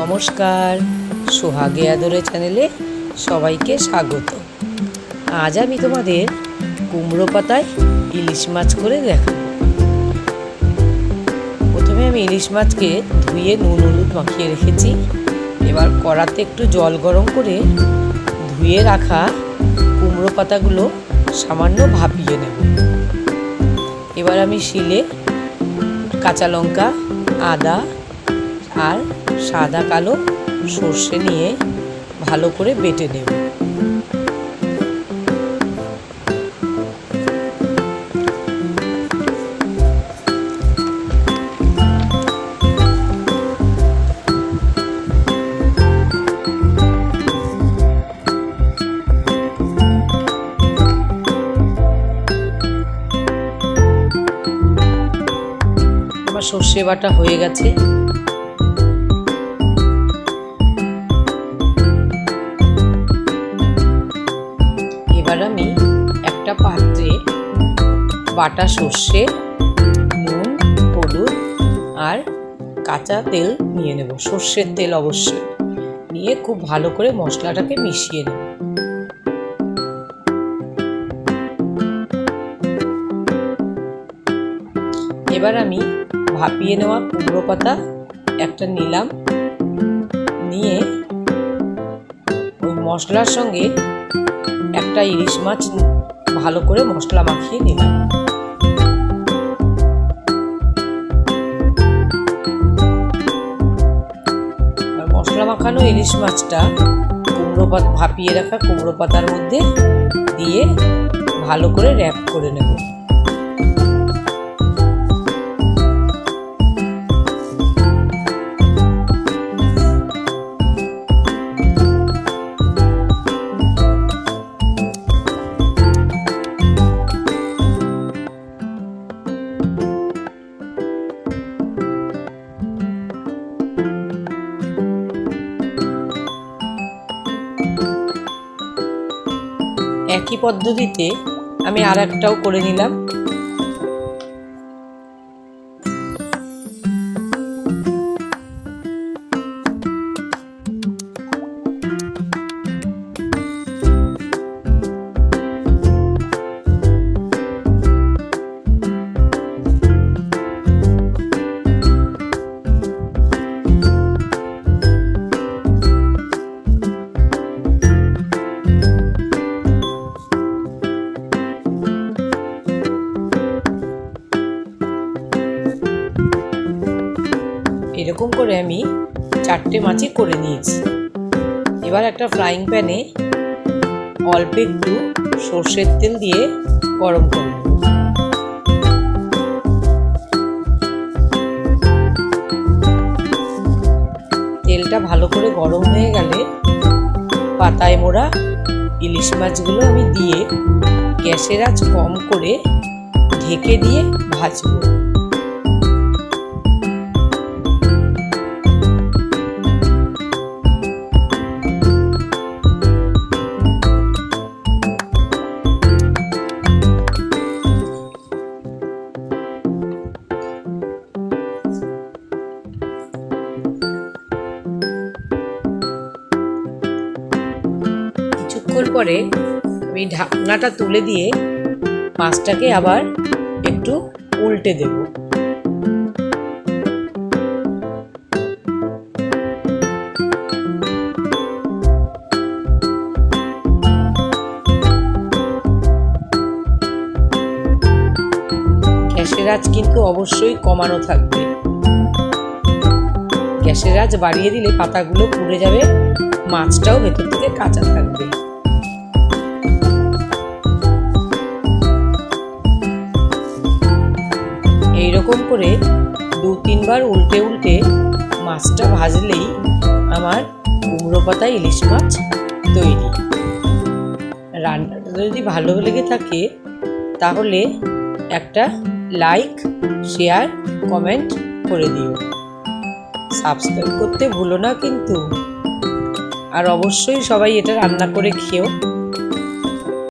নমস্কার। সোহাগে আদরে চ্যানেলে সবাইকে স্বাগত। আজ আমি তোমাদের কুমড়ো পাতায় ইলিশ মাছ করে দেখাবো। প্রথমে আমি ইলিশ মাছকে ধুয়ে নুন হলুদ মাখিয়ে রেখেছি। এবার কড়াতে একটু জল গরম করে ধুয়ে রাখা কুমড়ো পাতাগুলো সামান্য ভাপিয়ে নেব। এবার আমি শিলে কাঁচা লঙ্কা, আদা আর সাদা কালো সর্ষে নিয়ে ভালো করে বেটে নেব। সর্ষে বাটা হয়ে গেছে। একটা পাত্রে বাটা সর্ষে, নুন, হলুদ আর কাঁচা তেল নিয়ে নেব, সর্ষের তেল অবশ্যই। নিয়ে খুব ভালো করে মশলাটাকে মিশিয়ে নেব। এবার আমি ভাপিয়ে নেওয়া কুমড়ো পাতা একটা নিলাম। নিয়ে ওই মশলার সঙ্গে একটা ইলিশ মাছ ভালো করে মশলা মাখিয়ে নিলাম। মশলা মাখানো ইলিশ মাছটা কুমড়ো পাতা, ভাপিয়ে রাখা কুমড়ো পাতার মধ্যে দিয়ে ভালো করে র্যাপ করে নেব। একই পদ্ধতিতে আমি আর একটাও করে নিলাম। এরকম করে আমি চারটে মাছই করে নিয়েছি। এবার একটা ফ্রাইং প্যানে অল্প একটু সর্ষের তেল দিয়ে গরম করব তেলটা ভালো করে গরম হয়ে গেলে পাতায় মোড়া ইলিশ মাছগুলো আমি দিয়ে গ্যাসের আঁচ কম করে ঢেকে দিয়ে ভাজবো। কিছুক্ষণ পরে আমি ঢাকনাটা তুলে দিয়ে মাছটাকে আবার একটু উল্টে দেব। গ্যাসের আঁচ কিন্তু অবশ্যই কমানো থাকবে। গ্যাসের আঁচ বাড়িয়ে দিলে পাতাগুলো পুড়ে যাবে, মাছটাও ভেতর থেকে কাঁচা থাকবে। এইরকম করে দু তিনবার উল্টে উল্টে মাছটা ভাজলেই আমার কুমড়ো পাতা ইলিশ মাছ তৈরি। রান্নাটা যদি ভালো লেগে থাকে তাহলে একটা লাইক, শেয়ার, কমেন্ট করে দিও। সাবস্ক্রাইব করতে ভুলো না কিন্তু। আর অবশ্যই সবাই এটা রান্না করে খেও।